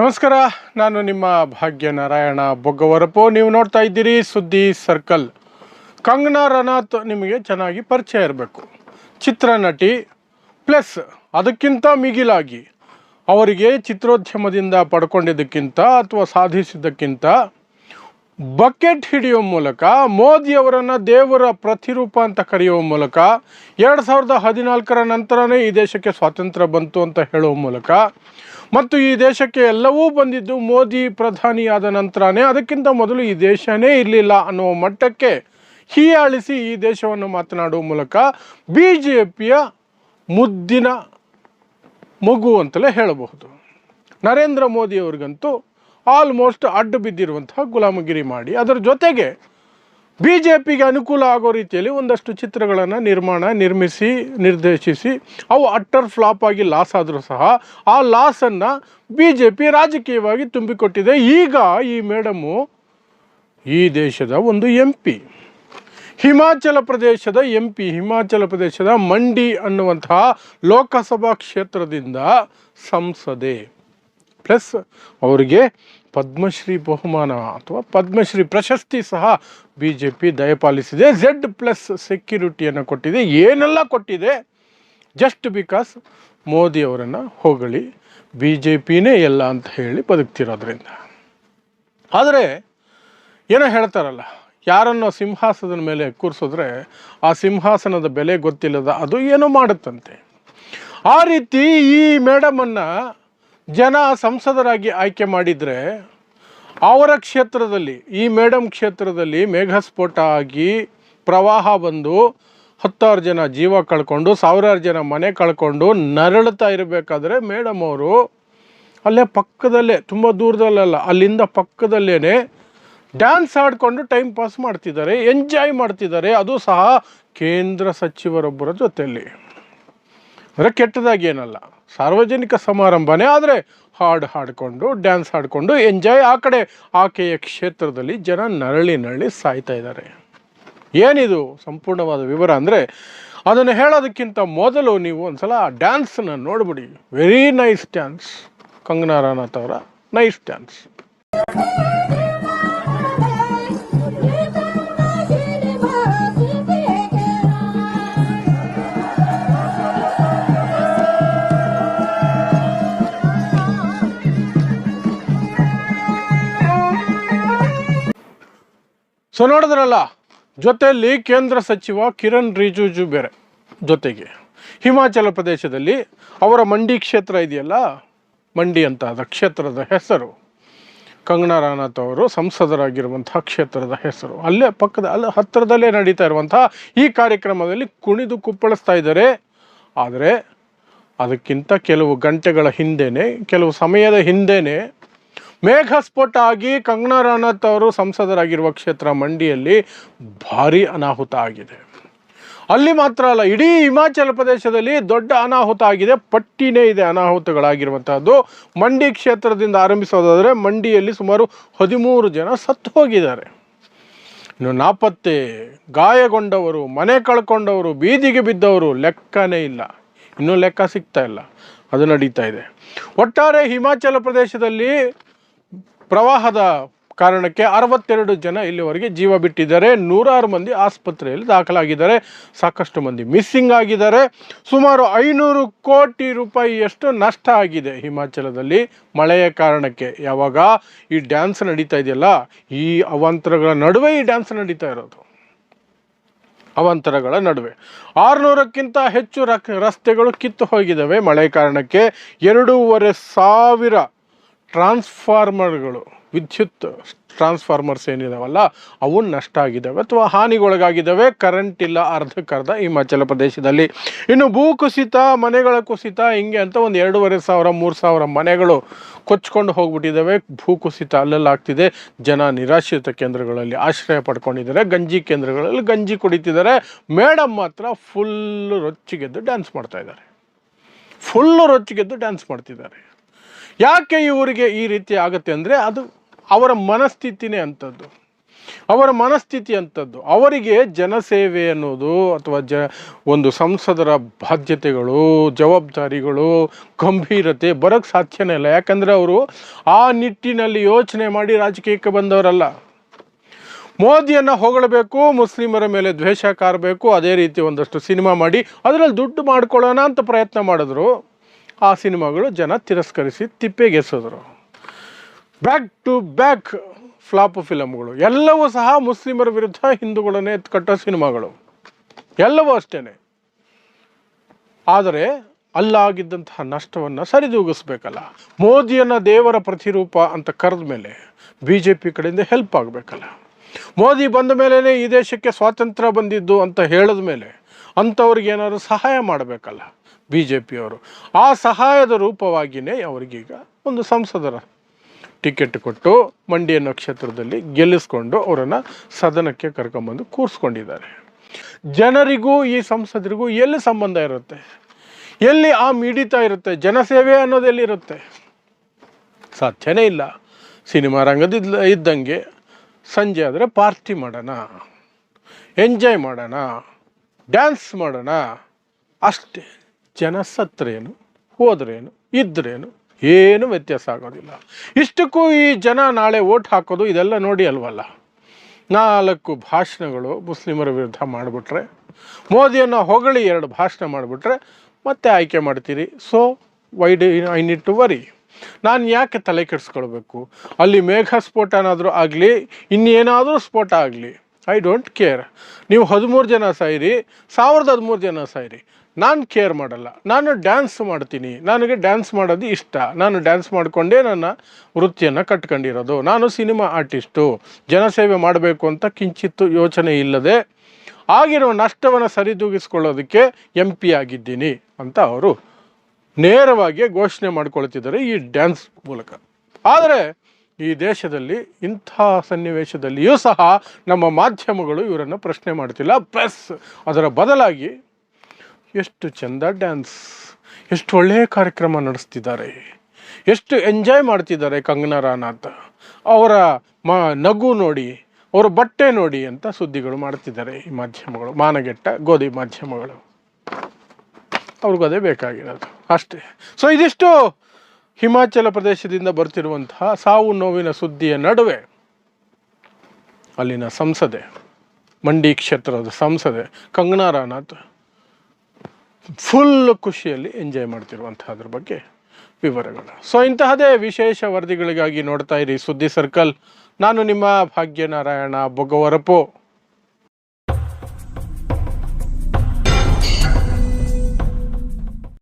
ನಮಸ್ಕಾರ, ನಾನು ನಿಮ್ಮ ಭಾಗ್ಯ ನಾರಾಯಣ ಬೊಗ್ಗವರಪು. ನೀವು ನೋಡ್ತಾ ಇದ್ದೀರಿ ಸುದ್ದಿ ಸರ್ಕಲ್. ಕಂಗನಾ ರನಾಥ್ ನಿಮಗೆ ಚೆನ್ನಾಗಿ ಪರಿಚಯ ಇರಬೇಕು. ಚಿತ್ರನಟಿ ಪ್ಲಸ್ ಅದಕ್ಕಿಂತ ಮಿಗಿಲಾಗಿ ಅವರಿಗೆ ಚಿತ್ರೋದ್ಯಮದಿಂದ ಪಡ್ಕೊಂಡಿದ್ದಕ್ಕಿಂತ ಅಥವಾ ಸಾಧಿಸಿದ್ದಕ್ಕಿಂತ ಬಕೆಟ್ ಹಿಡಿಯುವ ಮೂಲಕ ಮೋದಿಯವರನ್ನು ದೇವರ ಪ್ರತಿರೂಪ ಅಂತ ಕರೆಯುವ ಮೂಲಕ, ಎರಡು ಸಾವಿರದ ಹದಿನಾಲ್ಕರ ನಂತರನೇ ಈ ದೇಶಕ್ಕೆ ಸ್ವಾತಂತ್ರ್ಯ ಬಂತು ಅಂತ ಹೇಳುವ ಮೂಲಕ ಮತ್ತು ಈ ದೇಶಕ್ಕೆ ಎಲ್ಲವೂ ಬಂದಿದ್ದು ಮೋದಿ ಪ್ರಧಾನಿಯಾದ ನಂತರನೇ. ಅದಕ್ಕಿಂತ ಮೊದಲು ಈ ದೇಶನೇ ಇರಲಿಲ್ಲ ಅನ್ನುವ ಮಟ್ಟಕ್ಕೆ ಹೀಯಾಳಿಸಿ ಈ ದೇಶವನ್ನು ಮಾತನಾಡುವ ಮೂಲಕ ಬಿ ಜೆ ಪಿಯ ಮುದ್ದಿನ ಮಗು ಅಂತಲೇ ಹೇಳಬಹುದು. ನರೇಂದ್ರ ಮೋದಿಯವ್ರಿಗಂತೂ ಆಲ್ಮೋಸ್ಟ್ ಅಡ್ಡು ಬಿದ್ದಿರುವಂತಹ ಗುಲಾಮಗಿರಿ ಮಾಡಿ. ಅದರ ಜೊತೆಗೆ ಬಿ ಜೆ ಪಿಗೆ ಅನುಕೂಲ ಆಗೋ ರೀತಿಯಲ್ಲಿ ಒಂದಷ್ಟು ಚಿತ್ರಗಳನ್ನು ನಿರ್ಮಾಣ, ನಿರ್ಮಿಸಿ, ನಿರ್ದೇಶಿಸಿ, ಅವು ಅಟ್ಟರ್ ಫ್ಲಾಪ್ ಆಗಿ ಲಾಸ್ ಆದರೂ ಸಹ ಆ ಲಾಸನ್ನು ಬಿ ಜೆ ಪಿ ರಾಜಕೀಯವಾಗಿ ತುಂಬಿಕೊಟ್ಟಿದೆ. ಈಗ ಈ ಮೇಡಮು ಈ ದೇಶದ ಒಂದು ಎಂ ಪಿ. ಹಿಮಾಚಲ ಪ್ರದೇಶದ ಎಂ ಪಿ, ಹಿಮಾಚಲ ಪ್ರದೇಶದ ಮಂಡಿ ಅನ್ನುವಂತಹ ಲೋಕಸಭಾ ಕ್ಷೇತ್ರದಿಂದ ಸಂಸದೆ. ಪ್ಲಸ್ ಅವರಿಗೆ ಪದ್ಮಶ್ರೀ ಬಹುಮಾನ ಅಥವಾ ಪದ್ಮಶ್ರೀ ಪ್ರಶಸ್ತಿ ಸಹ ಬಿ ಜೆ ಪಿ ದಯಪಾಲಿಸಿದೆ ಝೆಡ್ ಪ್ಲಸ್ ಸೆಕ್ಯೂರಿಟಿಯನ್ನು ಕೊಟ್ಟಿದೆ. ಏನೆಲ್ಲ ಕೊಟ್ಟಿದೆ? ಜಸ್ಟ್ ಬಿಕಾಸ್ ಮೋದಿ ಅವರನ್ನು ಹೊಗಳಿ ಬಿ ಜೆ ಪಿನೇ ಎಲ್ಲ ಅಂತ ಹೇಳಿ ಬದುಕ್ತಿರೋದ್ರಿಂದ. ಆದರೆ ಏನೋ ಹೇಳ್ತಾರಲ್ಲ, ಯಾರನ್ನು ಸಿಂಹಾಸನದ ಮೇಲೆ ಕೂರಿಸಿದ್ರೆ ಆ ಸಿಂಹಾಸನದ ಬೆಲೆ ಗೊತ್ತಿಲ್ಲದ ಅದು ಏನೋ ಮಾಡುತ್ತಂತೆ. ಆ ರೀತಿ ಈ ಮೇಡಮನ್ನು ಜನ ಸಂಸದರಾಗಿ ಆಯ್ಕೆ ಮಾಡಿದರೆ ಅವರ ಕ್ಷೇತ್ರದಲ್ಲಿ, ಈ ಮೇಡಮ್ ಕ್ಷೇತ್ರದಲ್ಲಿ ಮೇಘಸ್ಫೋಟ ಆಗಿ ಪ್ರವಾಹ ಬಂದು ಹತ್ತಾರು ಜನ ಜೀವ ಕಳ್ಕೊಂಡು, ಸಾವಿರಾರು ಜನ ಮನೆ ಕಳ್ಕೊಂಡು ನರಳುತ್ತಾ ಇರಬೇಕಾದ್ರೆ ಮೇಡಮ್ ಅವರು ಅಲ್ಲೇ ಪಕ್ಕದಲ್ಲೇ, ತುಂಬ ದೂರದಲ್ಲಲ್ಲ, ಅಲ್ಲಿಂದ ಪಕ್ಕದಲ್ಲೇ ಡ್ಯಾನ್ಸ್ ಆಡಿಕೊಂಡು ಟೈಮ್ ಪಾಸ್ ಮಾಡ್ತಿದ್ದಾರೆ, ಎಂಜಾಯ್ ಮಾಡ್ತಿದ್ದಾರೆ. ಅದು ಸಹ ಕೇಂದ್ರ ಸಚಿವರೊಬ್ಬರ ಜೊತೆಯಲ್ಲಿ. ಅಂದರೆ ಕೆಟ್ಟದಾಗಿ ಏನಲ್ಲ. ಸಾರ್ವಜನಿಕ ಸಮಾರಂಭನೇ ಆದರೆ ಹಾಡು ಹಾಡಿಕೊಂಡು, ಡ್ಯಾನ್ಸ್ ಹಾಡಿಕೊಂಡು, ಎಂಜಾಯ್ ಆ ಕಡೆ, ಆಕೆಯ ಕ್ಷೇತ್ರದಲ್ಲಿ ಜನ ನರಳಿ ನರಳಿ ಸಾಯ್ತಾ ಇದ್ದಾರೆ. ಏನಿದು ಸಂಪೂರ್ಣವಾದ ವಿವರ ಅಂದರೆ, ಅದನ್ನು ಹೇಳೋದಕ್ಕಿಂತ ಮೊದಲು ನೀವು ಒಂದ್ಸಲ ಆ ಡ್ಯಾನ್ಸನ್ನು ನೋಡ್ಬಿಡಿ. Very nice dance Kangana Ranaut ಅವರ ನೈಸ್ ಡ್ಯಾನ್ಸ್ ಸೊ ನೋಡಿದ್ರಲ್ಲ, ಜೊತೆಯಲ್ಲಿ ಕೇಂದ್ರ ಸಚಿವ ಕಿರಣ್ ರಿಜಿಜು ಬೇರೆ ಜೊತೆಗೆ. ಹಿಮಾಚಲ ಪ್ರದೇಶದಲ್ಲಿ ಅವರ ಮಂಡಿ ಕ್ಷೇತ್ರ ಇದೆಯಲ್ಲ, ಮಂಡಿ ಅಂತ ಅದ ಕ್ಷೇತ್ರದ ಹೆಸರು. ಕಂಗನಾ ರನೌತ್ ಅವರು ಸಂಸದರಾಗಿರುವಂತಹ ಕ್ಷೇತ್ರದ ಹೆಸರು. ಅಲ್ಲೇ ಪಕ್ಕದ, ಅಲ್ಲೇ ಹತ್ತಿರದಲ್ಲೇ ನಡೀತಾ ಇರುವಂತಹ ಈ ಕಾರ್ಯಕ್ರಮದಲ್ಲಿ ಕುಣಿದು ಕುಪ್ಪಳಿಸ್ತಾ ಇದ್ದಾರೆ. ಆದರೆ ಅದಕ್ಕಿಂತ ಕೆಲವು ಗಂಟೆಗಳ ಹಿಂದೆಯೇ ಕೆಲವು ಸಮಯದ ಹಿಂದೆನೇ ಮೇಘಸ್ಫೋಟ ಆಗಿ ಕಂಗನಾ ರಾಣತ್ ಅವರು ಸಂಸದರಾಗಿರುವ ಕ್ಷೇತ್ರ ಮಂಡಿಯಲ್ಲಿ ಭಾರಿ ಅನಾಹುತ ಆಗಿದೆ. ಅಲ್ಲಿ ಮಾತ್ರ ಅಲ್ಲ, ಇಡೀ ಹಿಮಾಚಲ ಪ್ರದೇಶದಲ್ಲಿ ದೊಡ್ಡ ಅನಾಹುತ ಆಗಿದೆ. ಪಟ್ಟಿನೇ ಇದೆ ಅನಾಹುತಗಳಾಗಿರುವಂತಹದ್ದು. ಮಂಡಿ ಕ್ಷೇತ್ರದಿಂದ ಆರಂಭಿಸೋದಾದರೆ ಮಂಡಿಯಲ್ಲಿ ಸುಮಾರು ಹದಿಮೂರು ಜನ ಸತ್ತು ಹೋಗಿದ್ದಾರೆ. ಇನ್ನು ನಾಪತ್ತೆ, ಗಾಯಗೊಂಡವರು, ಮನೆ ಕಳ್ಕೊಂಡವರು, ಬೀದಿಗೆ ಬಿದ್ದವರು ಲೆಕ್ಕನೇ ಇಲ್ಲ. ಇನ್ನೂ ಲೆಕ್ಕ ಸಿಗ್ತಾ ಇಲ್ಲ. ಅದು ನಡೀತಾ ಇದೆ. ಒಟ್ಟಾರೆ ಹಿಮಾಚಲ ಪ್ರದೇಶದಲ್ಲಿ ಪ್ರವಾಹದ ಕಾರಣಕ್ಕೆ ಅರವತ್ತೆರಡು ಜನ ಇಲ್ಲಿವರೆಗೆ ಜೀವ ಬಿಟ್ಟಿದ್ದಾರೆ. ನೂರಾರು ಮಂದಿ ಆಸ್ಪತ್ರೆಯಲ್ಲಿ ದಾಖಲಾಗಿದ್ದಾರೆ. ಸಾಕಷ್ಟು ಮಂದಿ ಮಿಸ್ಸಿಂಗ್ ಆಗಿದ್ದಾರೆ. ಸುಮಾರು ಐನೂರು ಕೋಟಿ ರೂಪಾಯಿಯಷ್ಟು ನಷ್ಟ ಆಗಿದೆ ಹಿಮಾಚಲದಲ್ಲಿ. ಮಳೆಯ ಕಾರಣಕ್ಕೆ ಯಾವಾಗ ಈ ಡ್ಯಾನ್ಸ್ ನಡೀತಾ ಇದೆಯಲ್ಲ? ಈ ಅವಾಂತರಗಳ ನಡುವೆ ಈ ಡ್ಯಾನ್ಸ್ ನಡೀತಾ ಇರೋದು. ಅವಾಂತರಗಳ ನಡುವೆ. ಆರುನೂರಕ್ಕಿಂತ ಹೆಚ್ಚು ರಸ್ತೆಗಳು ಕಿತ್ತು ಹೋಗಿದ್ದಾವೆ. ಮಳೆ ಕಾರಣಕ್ಕೆ ಎರಡೂವರೆ ಸಾವಿರ ಟ್ರಾನ್ಸ್ಫಾರ್ಮರ್ಗಳು, ವಿದ್ಯುತ್ ಟ್ರಾನ್ಸ್ಫಾರ್ಮರ್ಸ್ ಏನಿದಾವಲ್ಲ, ಅವು ನಷ್ಟ ಆಗಿದ್ದಾವೆ ಅಥವಾ ಹಾನಿಗೊಳಗಾಗಿದ್ದಾವೆ ಕರೆಂಟ್ ಇಲ್ಲ, ಅರ್ಧಕ್ಕರ್ಧ ಹಿಮಾಚಲ ಪ್ರದೇಶದಲ್ಲಿ. ಇನ್ನು ಭೂಕುಸಿತ ಮನೆಗಳ ಕುಸಿತ ಹಿಂಗೆ ಅಂತ ಒಂದು ಎರಡೂವರೆ ಸಾವಿರ, ಮೂರು ಸಾವಿರ ಮನೆಗಳು ಕೊಚ್ಕೊಂಡು ಹೋಗ್ಬಿಟ್ಟಿದ್ದಾವೆ ಭೂಕುಸಿತ ಕುಸಿತ ಆಗ್ತಿದೆ. ಜನ ನಿರಾಶ್ರಿತ ಕೇಂದ್ರಗಳಲ್ಲಿ ಆಶ್ರಯ ಪಡ್ಕೊಂಡಿದ್ದಾರೆ. ಗಂಜಿ ಕೇಂದ್ರಗಳಲ್ಲಿ ಗಂಜಿ ಕುಡಿತಿದ್ದಾರೆ. ಮೇಡಮ್ ಮಾತ್ರ ಫುಲ್ಲು ರೊಚ್ಚಿಗೆದ್ದು ಡ್ಯಾನ್ಸ್ ಮಾಡ್ತಾ ಇದ್ದಾರೆ. ಫುಲ್ಲು ರೊಚ್ಚಿಗೆದ್ದು ಡ್ಯಾನ್ಸ್ ಮಾಡ್ತಿದ್ದಾರೆ. ಯಾಕೆ ಇವರಿಗೆ ಈ ರೀತಿ ಆಗುತ್ತೆ ಅಂದರೆ ಅದು ಅವರ ಮನಸ್ಥಿತಿನೇ ಅಂಥದ್ದು. ಅವರ ಮನಸ್ಥಿತಿ ಅಂಥದ್ದು. ಅವರಿಗೆ ಜನಸೇವೆ ಅನ್ನೋದು ಅಥವಾ ಜ ಒಂದು ಸಂಸದರ ಬಾಧ್ಯತೆಗಳು, ಜವಾಬ್ದಾರಿಗಳು, ಗಂಭೀರತೆ ಬರೋಕ್ಕೆ ಸಾಧ್ಯನೇ ಇಲ್ಲ. ಯಾಕಂದರೆ ಅವರು ಆ ನಿಟ್ಟಿನಲ್ಲಿ ಯೋಚನೆ ಮಾಡಿ ರಾಜಕೀಯಕ್ಕೆ ಬಂದವರಲ್ಲ. ಮೋದಿಯನ್ನು ಹೊಗಳಬೇಕು, ಮುಸ್ಲಿಮರ ಮೇಲೆ ದ್ವೇಷ ಕಾರಬೇಕು, ಅದೇ ರೀತಿ ಒಂದಷ್ಟು ಸಿನಿಮಾ ಮಾಡಿ, ಅದರಲ್ಲಿ ದುಡ್ಡು ಮಾಡ್ಕೊಳ್ಳೋಣ ಅಂತ ಪ್ರಯತ್ನ ಮಾಡಿದ್ರು. ಆ ಸಿನಿಮಾಗಳು ಜನ ತಿರಸ್ಕರಿಸಿ ತಿಪ್ಪೆಗೆಸೋದ್ರು ಬ್ಯಾಕ್ ಟು ಬ್ಯಾಕ್ ಫ್ಲಾಪ್ ಫಿಲಮ್ಗಳು ಎಲ್ಲವೂ ಸಹ ಮುಸ್ಲಿಮರ ವಿರುದ್ಧ ಹಿಂದೂಗಳನ್ನೇ ಎತ್ಕಟ್ಟೋ ಸಿನಿಮಾಗಳು. ಎಲ್ಲವೂ ಅಷ್ಟೇ ಆದರೆ ಅಲ್ಲಾಗಿದ್ದಂತಹ ನಷ್ಟವನ್ನು ಸರಿದೂಗಿಸ್ಬೇಕಲ್ಲ. ಮೋದಿಯನ್ನು ದೇವರ ಪ್ರತಿರೂಪ ಅಂತ ಕರೆದ ಮೇಲೆ ಬಿ ಜೆ ಪಿ ಕಡೆಯಿಂದ ಹೆಲ್ಪ್ ಆಗಬೇಕಲ್ಲ. ಮೋದಿ ಬಂದ ಮೇಲೇ ಈ ದೇಶಕ್ಕೆ ಸ್ವಾತಂತ್ರ್ಯ ಬಂದಿದ್ದು ಅಂತ ಹೇಳಿದ ಮೇಲೆ ಅಂಥವ್ರಿಗೆ ಏನಾದರೂ ಸಹಾಯ ಮಾಡಬೇಕಲ್ಲ. ಬಿ ಜೆ ಪಿಯವರು ಆ ಸಹಾಯದ ರೂಪವಾಗಿಯೇ ಅವರಿಗೀಗ ಒಂದು ಸಂಸದರ ಟಿಕೆಟ್ ಕೊಟ್ಟು ಮಂಡ್ಯ ನಕ್ಷತ್ರದಲ್ಲಿ ಗೆಲ್ಲಿಸ್ಕೊಂಡು ಅವರನ್ನು ಸದನಕ್ಕೆ ಕರ್ಕೊಂಬಂದು ಕೂರಿಸ್ಕೊಂಡಿದ್ದಾರೆ. ಜನರಿಗೂ ಈ ಸಂಸದರಿಗೂ ಎಲ್ಲಿ ಸಂಬಂಧ ಇರುತ್ತೆ? ಎಲ್ಲಿ ಆ ಮಿಡಿತ ಇರುತ್ತೆ? ಜನಸೇವೆ ಅನ್ನೋದು ಎಲ್ಲಿರುತ್ತೆ? ಸಾಧ್ಯನೇ ಇಲ್ಲ. ಸಿನಿಮಾ ರಂಗದ ಇದ್ದಂಗೆ ಸಂಜೆ ಆದರೆ ಪಾರ್ಟಿ ಮಾಡೋಣ, ಎಂಜಾಯ್ ಮಾಡೋಣ, ಡ್ಯಾನ್ಸ್ ಮಾಡೋಣ, ಅಷ್ಟೇ. ಜನ ಸತ್ರೇನು ಹೋದ್ರೇನು? ಇದ್ರೇನು? ಏನು ವ್ಯತ್ಯಾಸ ಆಗೋದಿಲ್ಲ. ಇಷ್ಟಕ್ಕೂ ಈ ಜನ ನಾಳೆ ಓಟ್ ಹಾಕೋದು ಇದೆಲ್ಲ ನೋಡಿ ಅಲ್ವಲ್ಲ? ನಾಲ್ಕು ಭಾಷಣಗಳು ಮುಸ್ಲಿಮರ ವಿರುದ್ಧ ಮಾಡಿಬಿಟ್ರೆ, ಮೋದಿಯನ್ನು ಹೊಗಳಿ ಎರಡು ಭಾಷಣ ಮಾಡಿಬಿಟ್ರೆ ಮತ್ತೆ ಆಯ್ಕೆ ಮಾಡ್ತೀರಿ. So why did I need to worry ನಾನು ಯಾಕೆ ತಲೆ ಕೆಡಿಸ್ಕೊಳ್ಬೇಕು? ಅಲ್ಲಿ ಮೇಘ ಸ್ಫೋಟನಾದರೂ ಆಗಲಿ, ಇನ್ನೇನಾದರೂ ಸ್ಫೋಟ ಆಗಲಿ ಐ ಡೋಂಟ್ ಕೇರ್ ನೀವು ಹದಿಮೂರು ಜನ ಸಾಯಿರಿ, ಸಾವಿರದ ಹದಿಮೂರು ಜನ ಸಾಯಿರಿ. ನಾನು ಕೇರ್ ಮಾಡಲ್ಲ. ನಾನು ಡ್ಯಾನ್ಸ್ ಮಾಡ್ತೀನಿ. ನನಗೆ ಡ್ಯಾನ್ಸ್ ಮಾಡೋದು ಇಷ್ಟ. ನಾನು ಡ್ಯಾನ್ಸ್ ಮಾಡಿಕೊಂಡೇ ನನ್ನ ವೃತ್ತಿಯನ್ನು ಕಟ್ಕೊಂಡಿರೋದು. ನಾನು ಸಿನಿಮಾ ಆರ್ಟಿಸ್ಟು. ಜನಸೇವೆ ಮಾಡಬೇಕು ಅಂತ ಕಿಂಚಿತ್ತು ಯೋಚನೆ ಇಲ್ಲದೆ ಆಗಿರೋ ನಷ್ಟವನ್ನು ಸರಿದೂಗಿಸ್ಕೊಳ್ಳೋದಕ್ಕೆ ಎಂ ಪಿ ಆಗಿದ್ದೀನಿ ಅಂತ ಅವರು ನೇರವಾಗಿ ಘೋಷಣೆ ಮಾಡ್ಕೊಳ್ತಿದ್ದಾರೆ ಈ ಡ್ಯಾನ್ಸ್ ಮೂಲಕ. ಆದರೆ ಈ ದೇಶದಲ್ಲಿ, ಇಂಥ ಸನ್ನಿವೇಶದಲ್ಲಿಯೂ ಸಹ ನಮ್ಮ ಮಾಧ್ಯಮಗಳು ಇವರನ್ನು ಪ್ರಶ್ನೆ ಮಾಡ್ತಿಲ್ಲ. ಪ್ಲಸ್ ಅದರ ಬದಲಾಗಿ ಎಷ್ಟು ಚಂದ ಡ್ಯಾನ್ಸ್ ಎಷ್ಟು ಒಳ್ಳೆಯ ಕಾರ್ಯಕ್ರಮ ನಡೆಸ್ತಿದ್ದಾರೆ, ಎಷ್ಟು ಎಂಜಾಯ್ ಮಾಡ್ತಿದ್ದಾರೆ ಕಂಗನಾ ರಾನಾಥ್ ಅವರ ಮ, ನಗು ನೋಡಿ, ಅವರ ಬಟ್ಟೆ ನೋಡಿ ಅಂತ ಸುದ್ದಿಗಳು ಮಾಡ್ತಿದ್ದಾರೆ ಈ ಮಾಧ್ಯಮಗಳು, ಮಾನಗೆಟ್ಟ ಗೋಧಿ ಮಾಧ್ಯಮಗಳು. ಅವ್ರಿಗದೇ ಬೇಕಾಗಿರೋದು, ಅಷ್ಟೇ. ಸೊ ಇದಿಷ್ಟು ಹಿಮಾಚಲ ಪ್ರದೇಶದಿಂದ ಬರ್ತಿರುವಂತಹ ಸಾವು ನೋವಿನ ಸುದ್ದಿಯ ನಡುವೆ ಅಲ್ಲಿನ ಸಂಸದೆ, ಮಂಡಿ ಕ್ಷೇತ್ರದ ಸಂಸದೆ ಕಂಗನಾ ರಾನಾಥ್ ಫುಲ್ ಖುಷಿಯಲ್ಲಿ ಎಂಜಾಯ್ ಮಾಡ್ತಿರುವಂತಹದ್ರ ಬಗ್ಗೆ ವಿವರಗಳು. ಸೊ ಇಂತಹದೇ ವಿಶೇಷ ವರದಿಗಳಿಗಾಗಿ ನೋಡ್ತಾ ಇರಿ ಸುದ್ದಿ ಸರ್ಕಲ್ ನಾನು ನಿಮ್ಮ ಭಾಗ್ಯನಾರಾಯಣ ಬೊಗವರಪು